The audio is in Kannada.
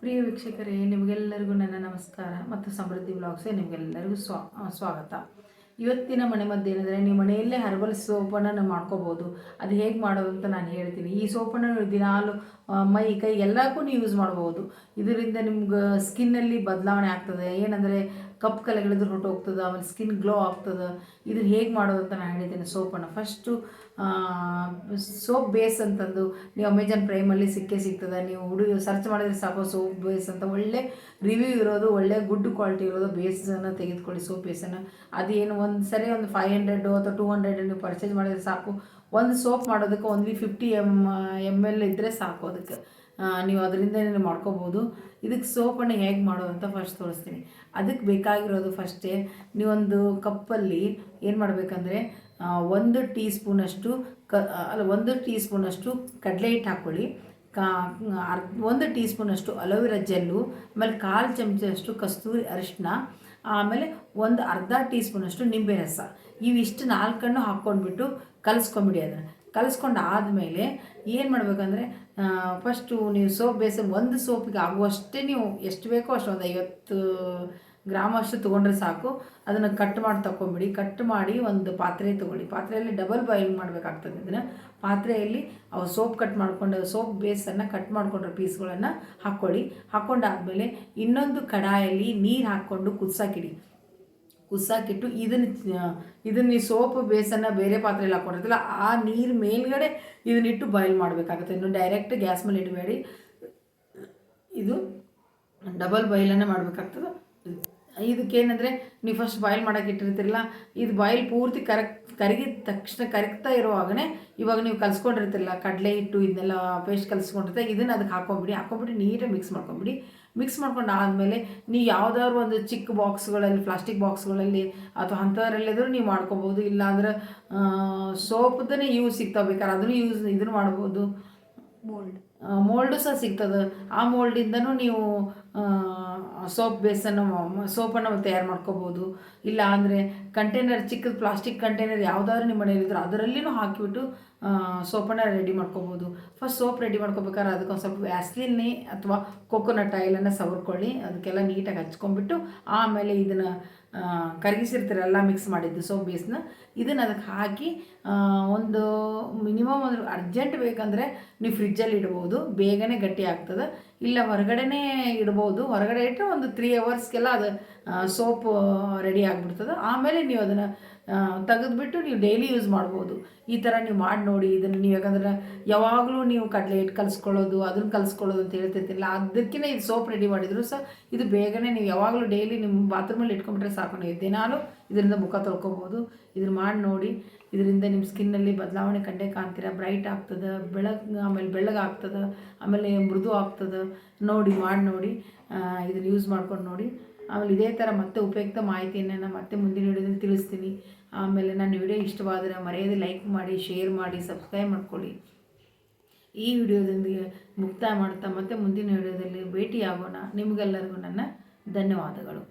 ಪ್ರಿಯ ವೀಕ್ಷಕರೇ, ನಿಮಗೆಲ್ಲರಿಗೂ ನನ್ನ ನಮಸ್ಕಾರ ಮತ್ತು ಸಮೃದ್ಧಿ ಬ್ಲಾಗ್ಸೇ ನಿಮಗೆಲ್ಲರಿಗೂ ಸ್ವಾ ಸ್ವಾಗತ. ಇವತ್ತಿನ ಮನೆ ಮದ್ದು ಏನಂದರೆ ನೀವು ಮನೆಯಲ್ಲೇ ಹರ್ಬಲ್ ಸೋಪನ್ನು ಮಾಡ್ಕೋಬೋದು. ಅದು ಹೇಗೆ ಮಾಡೋದು ಅಂತ ನಾನು ಹೇಳ್ತೀನಿ. ಈ ಸೋಪನ್ನು ದಿನಾಲು ಮೈ, ಕೈ ಎಲ್ಲಕ್ಕೂ ಯೂಸ್ ಮಾಡ್ಬೋದು. ಇದರಿಂದ ನಿಮ್ಗೆ ಸ್ಕಿನ್ನಲ್ಲಿ ಬದಲಾವಣೆ ಆಗ್ತದೆ. ಏನಂದರೆ ಕಪ್ಪು ಕಲೆಗಳಿದ್ರೆ ಹೊರಟೋಗ್ತದೆ, ಆಮೇಲೆ ಸ್ಕಿನ್ ಗ್ಲೋ ಆಗ್ತದೆ. ಇದು ಹೇಗೆ ಮಾಡೋದು ಅಂತ ನಾನು ಹೇಳಿದ್ದೇನೆ ಸೋಪನ್ನು. ಫಸ್ಟು ಸೋಪ್ ಬೇಸ್ ಅಂತಂದು ನೀವು ಅಮೆಜಾನ್ ಪ್ರೈಮಲ್ಲಿ ಸಿಕ್ಕೇ ಸಿಗ್ತದೆ. ನೀವು ಹುಡುಗಿ ಸರ್ಚ್ ಮಾಡಿದ್ರೆ ಸಾಕು ಸೋಪ್ ಬೇಸ್ ಅಂತ. ಒಳ್ಳೆ ರಿವ್ಯೂ ಇರೋದು, ಒಳ್ಳೆ ಗುಡ್ ಕ್ವಾಲಿಟಿ ಇರೋದು ಬೇಸನ್ನು ತೆಗೆದುಕೊಳ್ಳಿ, ಸೋಪ್ ಬೇಸನ್ನು ಅದೇನು ಒಂದು ಸರಿ ಒಂದು ಫೈವ್ ಹಂಡ್ರೆಡು ಅಥವಾ ಟೂ ಹಂಡ್ರೆಡ್ ನೀವು ಪರ್ಚೇಸ್ ಮಾಡಿದ್ರೆ ಸಾಕು. ಒಂದು ಸೋಪ್ ಮಾಡೋದಕ್ಕೆ ಒಂದು ಫಿಫ್ಟಿ ಎಂ ಎಂ ಎಲ್ ಇದ್ದರೆ ಸಾಕು ಅದಕ್ಕೆ. ನೀವು ಅದರಿಂದ ನೀವು ಮಾಡ್ಕೋಬೋದು? ಇದಕ್ಕೆ ಸೋಪನ್ನು ಹೇಗೆ ಮಾಡೋದು ಅಂತ ಫಸ್ಟ್ ತೋರಿಸ್ತೀನಿ. ಅದಕ್ಕೆ ಬೇಕಾಗಿರೋದು ಫಸ್ಟೇ ನೀವೊಂದು ಕಪ್ಪಲ್ಲಿ ಏನು ಮಾಡಬೇಕಂದ್ರೆ ಒಂದು ಟೀ ಸ್ಪೂನಷ್ಟು ಕ ಅಲ್ಲ, ಒಂದು ಟೀ ಸ್ಪೂನಷ್ಟು ಕಡಲೆ ಹಿಟ್ಟು ಹಾಕ್ಕೊಳ್ಳಿ. ಕಾ ಅರ್, ಒಂದು ಟೀ ಸ್ಪೂನಷ್ಟು ಅಲೋವೆರಾ ಜೆಲ್ಲು, ಆಮೇಲೆ ಕಾಲು ಚಮಚದಷ್ಟು ಕಸ್ತೂರಿ ಅರಿಶಿನ ಆಮೇಲೆ ಒಂದು ಅರ್ಧ ಟೀ ಸ್ಪೂನಷ್ಟು ನಿಂಬೆ ರಸ. ಇವಿಷ್ಟು ನಾಲ್ಕನ್ನು ಹಾಕ್ಕೊಂಡ್ಬಿಟ್ಟು ಕಲಿಸ್ಕೊಂಬಿಡಿ ಅದನ್ನು ಕಲಿಸ್ಕೊಂಡು ಆದಮೇಲೆ ಏನು ಮಾಡಬೇಕಂದ್ರೆ ಫಸ್ಟು ನೀವು ಸೋಪ್ ಬೇಸನ್ ಒಂದು ಸೋಪಿಗೆ ಆಗುವಷ್ಟೇ ನೀವು ಎಷ್ಟು ಬೇಕೋ ಅಷ್ಟು ಒಂದು ಐವತ್ತು ಗ್ರಾಮ್ ಅಷ್ಟು ತೊಗೊಂಡ್ರೆ ಸಾಕು. ಅದನ್ನು ಕಟ್ ಮಾಡಿ ತಗೊಂಬಿಡಿ ಕಟ್ ಮಾಡಿ ಒಂದು ಪಾತ್ರೆ ತೊಗೊಳ್ಳಿ. ಪಾತ್ರೆಯಲ್ಲಿ ಡಬಲ್ ಬಾಯ್ಲ್ ಮಾಡಬೇಕಾಗ್ತದೆ ಇದನ್ನು. ಪಾತ್ರೆಯಲ್ಲಿ ಅವು ಸೋಪ್ ಕಟ್ ಮಾಡಿಕೊಂಡು, ಸೋಪ್ ಬೇಸನ್ನು ಕಟ್ ಮಾಡಿಕೊಂಡ್ರೆ ಪೀಸ್ಗಳನ್ನು ಹಾಕ್ಕೊಳ್ಳಿ. ಹಾಕ್ಕೊಂಡಾದಮೇಲೆ ಇನ್ನೊಂದು ಕಡಾಯಲ್ಲಿ ನೀರು ಹಾಕ್ಕೊಂಡು ಕುದಿಸಾಕಿಡಿ. ಕುದಿಸಾಕಿಟ್ಟು ಇದನ್ನು ಇದನ್ನ ಈ ಸೋಪ್, ಬೇಸನ್ನು ಬೇರೆ ಪಾತ್ರೆಯಲ್ಲಿ ಹಾಕೊಂಡಿರ್ತಲ್ಲ ಆ ನೀರು ಮೇಲ್ಗಡೆ ಇದನ್ನಿಟ್ಟು ಬಾಯ್ಲ್ ಮಾಡಬೇಕಾಗುತ್ತೆ. ಇನ್ನು ಡೈರೆಕ್ಟ್ ಗ್ಯಾಸ್ ಮೇಲೆ ಇಡಬೇಡಿ. ಇದು ಡಬಲ್ ಬಾಯ್ಲನ್ನು ಮಾಡಬೇಕಾಗ್ತದೆ. ಇದಕ್ಕೇನಂದರೆ, ನೀವು ಫಸ್ಟ್ ಬಾಯ್ಲ್ ಮಾಡೋಕೆ ಇಟ್ಟಿರ್ತೀರಲ್ಲ, ಇದು ಬಾಯ್ಲ್ ಪೂರ್ತಿ ಕರಕ್ ಕರಗಿದ ತಕ್ಷಣ ಕರಗ್ತಾ ಇರುವಾಗನೇ ಇವಾಗ ನೀವು ಕಲಿಸ್ಕೊಂಡಿರ್ತಿರಲ್ಲ, ಕಡಲೆ ಹಿಟ್ಟು ಇದನ್ನೆಲ್ಲ ಪೇಸ್ಟ್ ಕಲಿಸ್ಕೊಂಡಿರ್ತೀವಿ ಇದನ್ನು ಅದಕ್ಕೆ ಹಾಕೊಂಬಿಡಿ, ಹಾಕೊಂಬಿಟ್ಟು ನೀಟಾಗಿ ಮಿಕ್ಸ್ ಮಾಡ್ಕೊಂಬಿಡಿ. ಮಿಕ್ಸ್ ಮಾಡ್ಕೊಂಡು ಆದಮೇಲೆ ನೀವು ಯಾವುದಾದ್ರು ಒಂದು ಚಿಕ್ಕ ಬಾಕ್ಸ್ಗಳಲ್ಲಿ ಪ್ಲಾಸ್ಟಿಕ್ ಬಾಕ್ಸ್ಗಳಲ್ಲಿ ಅಥವಾ ಅಂಥದ್ರಲ್ಲಿದ್ರೂ ನೀವು ಮಾಡ್ಕೊಬೋದು, ಇಲ್ಲಾಂದ್ರೆ ಸೋಪ್ದೇ ಯೂಸ್ ಸಿಗ್ತಾವೆ ಬೇಕಾದ್ರೆ, ಅದನ್ನು ಯೂಸ್ ಇದನ್ನು ಮಾಡ್ಬೋದು. ಮೋಲ್ಡ್ ಮೋಲ್ಡು ಸಹ ಸಿಗ್ತದೆ. ಆ ಮೋಲ್ಡಿಂದನೂ ನೀವು ಸೋಪ್ ಬೇಸನ್ನು ಸೋಪನ್ನು ತಯಾರು ಮಾಡ್ಕೋಬೋದು. ಇಲ್ಲ ಅಂದರೆ ಕಂಟೈನರ್ ಚಿಕ್ಕದು ಪ್ಲಾಸ್ಟಿಕ್ ಕಂಟೈನರ್ ಯಾವುದಾದ್ರು ನಿಮ್ಮ ಮನೇಲಿದ್ರೆ ಅದರಲ್ಲಿನೂ ಹಾಕಿಬಿಟ್ಟು ಸೋಪನ್ನು ರೆಡಿ ಮಾಡ್ಕೋಬೋದು. ಫಸ್ಟ್ ಸೋಪ್ ರೆಡಿ ಮಾಡ್ಕೋಬೇಕಾದ್ರೆ ಅದಕ್ಕೊಂದು ಸ್ವಲ್ಪ ವ್ಯಾಸ್ಲಿನ್ನೇ ಅಥವಾ ಕೊಕೊನಟ್ ಆಯಿಲನ್ನು ಸವರ್ಕೊಳ್ಳಿ. ಅದಕ್ಕೆಲ್ಲ ನೀಟಾಗಿ ಹಚ್ಕೊಂಡ್ಬಿಟ್ಟು ಆಮೇಲೆ ಇದನ್ನು ಕರಗಿಸಿರ್ತೀರಲ್ಲ ಮಿಕ್ಸ್ ಮಾಡಿದ್ದು ಸೋಪ್ ಬೇಸ್ನ ಇದನ್ನು ಅದಕ್ಕೆ ಹಾಕಿ ಒಂದು ಮಿನಿಮಮ್ ಒಂದು ಅರ್ಜೆಂಟ್ ಬೇಕಂದರೆ ನೀವು ಫ್ರಿಜ್ಜಲ್ಲಿ ಇಡ್ಬೋದು. ಬೇಗನೆ ಗಟ್ಟಿ ಆಗ್ತದೆ. ಇಲ್ಲ ಹೊರಗಡೆನೇ ಇಡ್ಬೋದು ಹೊರಗಡೆ ಇಟ್ಟರೆ ಒಂದು ತ್ರೀ ಅವರ್ಸ್ಗೆಲ್ಲ ಅದು ಸೋಪ್ ರೆಡಿ ಆಗಿಬಿಡ್ತದೆ. ಆಮೇಲೆ ನೀವು ಅದನ್ನು ತೆಗೆದುಬಿಟ್ಟು ನೀವು ಡೈಲಿ ಯೂಸ್ ಮಾಡ್ಬೋದು. ಈ ಥರ ನೀವು ಮಾಡಿ ನೋಡಿ, ಇದನ್ನು ನೀವು ಯಾಕಂದ್ರೆ ಯಾವಾಗಲೂ ನೀವು ಕಡಲೆ ಹಿಟ್ಟು ಕಲಿಸ್ಕೊಳ್ಳೋದು, ಅದನ್ನು ಕಲಿಸ್ಕೊಳ್ಳೋದು ಅಂತ ಹೇಳ್ತಿರ್ತಿಲ್ಲ ಅದಕ್ಕಿಂತ ಇದು ಸೋಪ್ ರೆಡಿ ಮಾಡಿದ್ರು ಸಹ ಇದು ಬೇಗನೆ ನೀವು ಯಾವಾಗಲೂ ಡೈಲಿ ನಿಮ್ಮ ಬಾತ್ರೂಮಲ್ಲಿ ಇಟ್ಕೊಂಬಿಟ್ರೆ ಸಾಕು. ನೀವು ದಿನಾಲೂ ಇದರಿಂದ ಮುಖ ತೊಳ್ಕೊಬೋದು. ಇದನ್ನು ಮಾಡಿ ನೋಡಿ, ಇದರಿಂದ ನಿಮ್ಮ ಸ್ಕಿನ್ನಲ್ಲಿ ಬದಲಾವಣೆ ಕಂಡೇ ಕಾಣ್ತೀರ. ಬ್ರೈಟ್ ಆಗ್ತದೆ, ಬೆಳಗ್, ಆಮೇಲೆ ಬೆಳ್ಳಗೆ ಆಗ್ತದೆ, ಆಮೇಲೆ ಮೃದು ಆಗ್ತದೆ. ನೋಡಿ, ಮಾಡಿ ನೋಡಿ ಇದನ್ನು ಯೂಸ್ ಮಾಡ್ಕೊಂಡು ನೋಡಿ. ಆಮೇಲೆ ಇದೇ ಥರ ಮತ್ತೆ ಉಪಯುಕ್ತ ಮಾಹಿತಿಯನ್ನು ನಾನು ಮತ್ತೆ ಮುಂದಿನ ವಿಡಿಯೋದಲ್ಲಿ ತಿಳಿಸ್ತೀನಿ. ಆಮೇಲೆ ನನ್ನ ವಿಡಿಯೋ ಇಷ್ಟವಾದರೆ ಮರೆಯದೆ ಲೈಕ್ ಮಾಡಿ ಶೇರ್ ಮಾಡಿ ಸಬ್ಸ್ಕ್ರೈಬ್ ಮಾಡ್ಕೊಳ್ಳಿ. ಈ ವಿಡಿಯೋದೊಂದಿಗೆ ಮುಕ್ತಾಯ ಮಾಡ್ತಾ ಮತ್ತೆ ಮುಂದಿನ ವಿಡಿಯೋದಲ್ಲಿ ಭೇಟಿಯಾಗೋಣ. ನಿಮಗೆಲ್ಲರಿಗೂ ನನ್ನ ಧನ್ಯವಾದಗಳು.